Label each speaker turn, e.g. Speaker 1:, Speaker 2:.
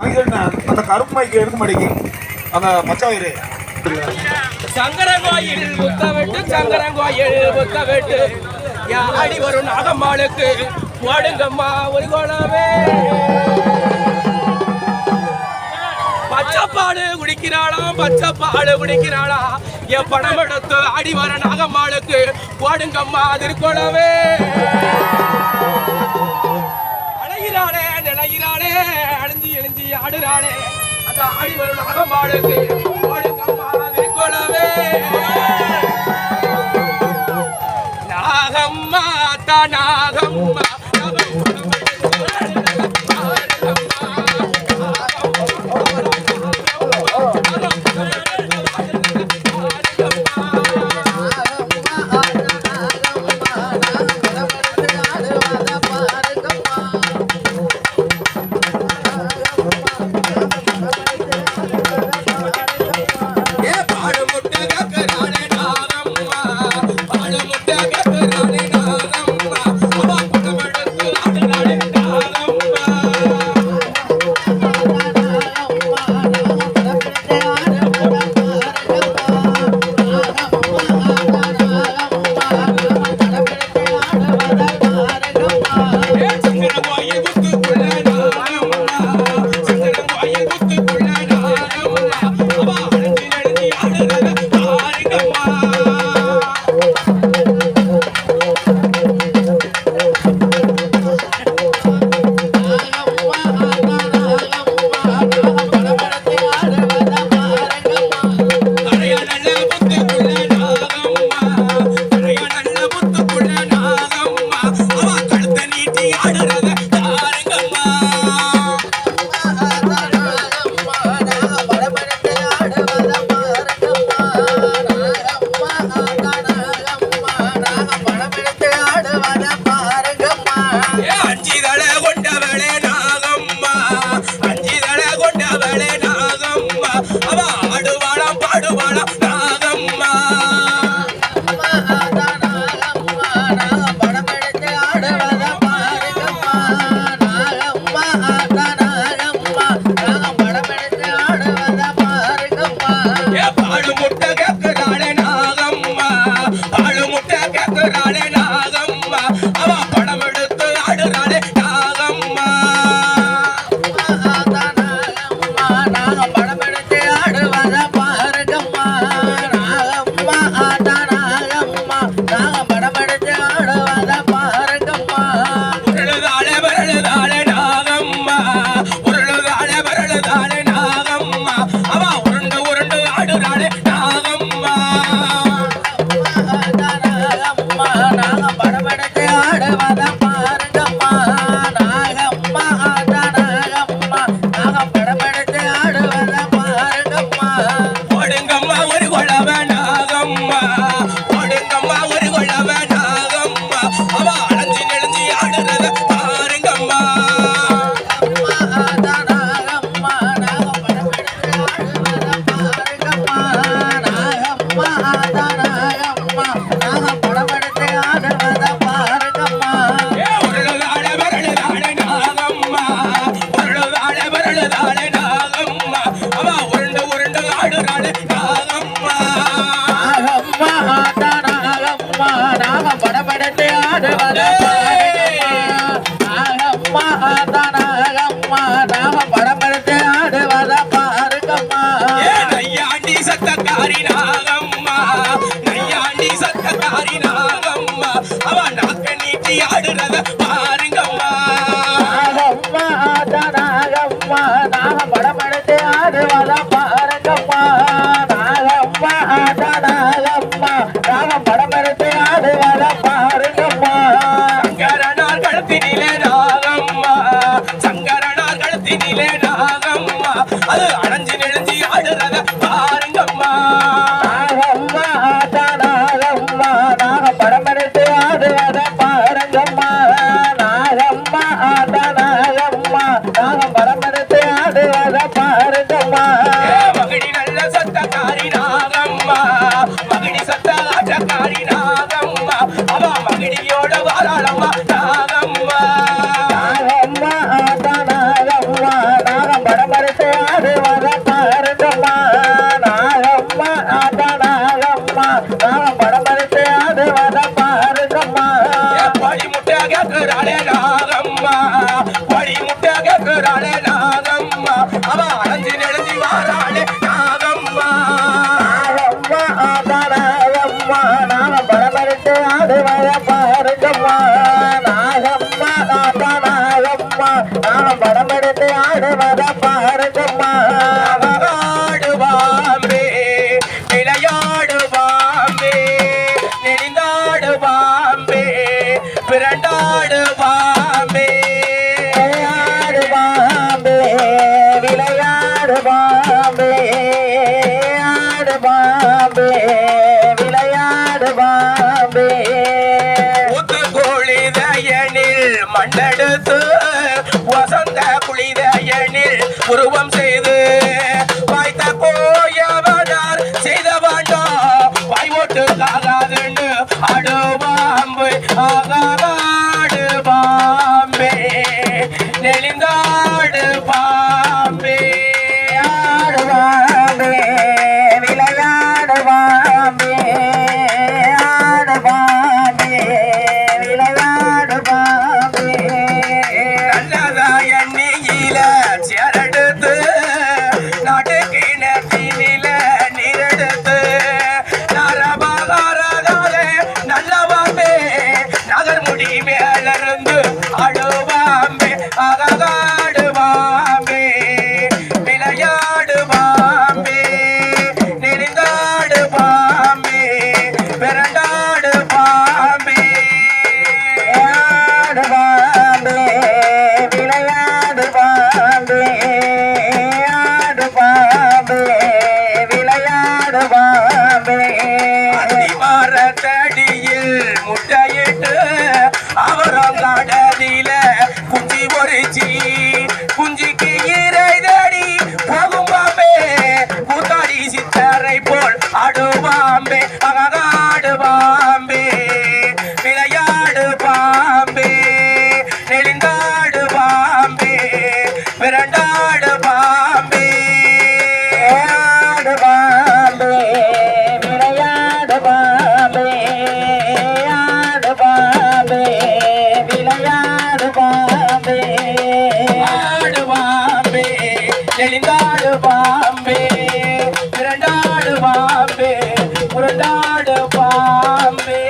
Speaker 1: அந்த கருமைக்கு எடுக்க மாட்டேங்குது அந்த மச்சாயிரு
Speaker 2: சங்கரங்கோயில் புத்தவெட்டு சங்கரங்கோயில் புத்தவெட்டு அடி வரும் அகம்மாளுக்கு ஓடுங்கம்மா ஒரு கோலமே. பச்சைப்பாடு குடிக்கிறாளா பச்சைப்பாடு குடிக்கிறாளா? என் படம் எடுத்து அடி வர நாகம்மாளுக்கு ஓடுங்கம்மா திருக்கோளவே அழகிறாளே நிலைகிறாளே எழுஞ்சி எழுஞ்சி ஆடுறானே அந்த ஆடி வரும் அகமாளுக்கு ஆடு கம்மாதி நாகம்மா தா நாகம்மா.
Speaker 3: dale. ராகம்மா நாம படமெடுத்து ஆடுவத பாருங்கம்மா.
Speaker 2: நையாண்டி சத்தக்காரி நாகம்மா நையாண்டி சத்தக்காரி நாகம்மா அவ நாக்க நீட்டி ஆடுறத பாருங்கம்மா.
Speaker 3: நாகம்மா பத்தினிலே நாகம்மா.
Speaker 2: அது அடைஞ்சு நெழிஞ்சு ஆடுறத பாருங்கம்மா.
Speaker 3: நாகம்மா
Speaker 2: நாகம்மா
Speaker 3: நாக படமெடுத்து ஆடுறத பாருங்கம்மா. நாகம்மா நாகம்மா
Speaker 2: வாரே பாம்பே
Speaker 3: ஆடு பாம்பே விளையாடு பாம்பே.
Speaker 2: ஊத்து குளிதயனில் மண்டெடுத்து வசந்த உருவம் செய்து
Speaker 3: 拜拜。
Speaker 2: மரத்தடியில் முட்டையிட்டு அவரம் கடலில குஞ்சி பொறிச்சி குஞ்சிக்கு இறை தேடி போகும் பாம்பே. கூத்தாடி சித்தரை போல் அடுவாம்பே அகாடு பாம்பே. விளையாடு பாம்பே நெளிந்தாடு பாம்பே விரண்டாடு பாம்பே.
Speaker 3: ஆடு பாம்பே விளையாடு பாம்பே.
Speaker 2: पामे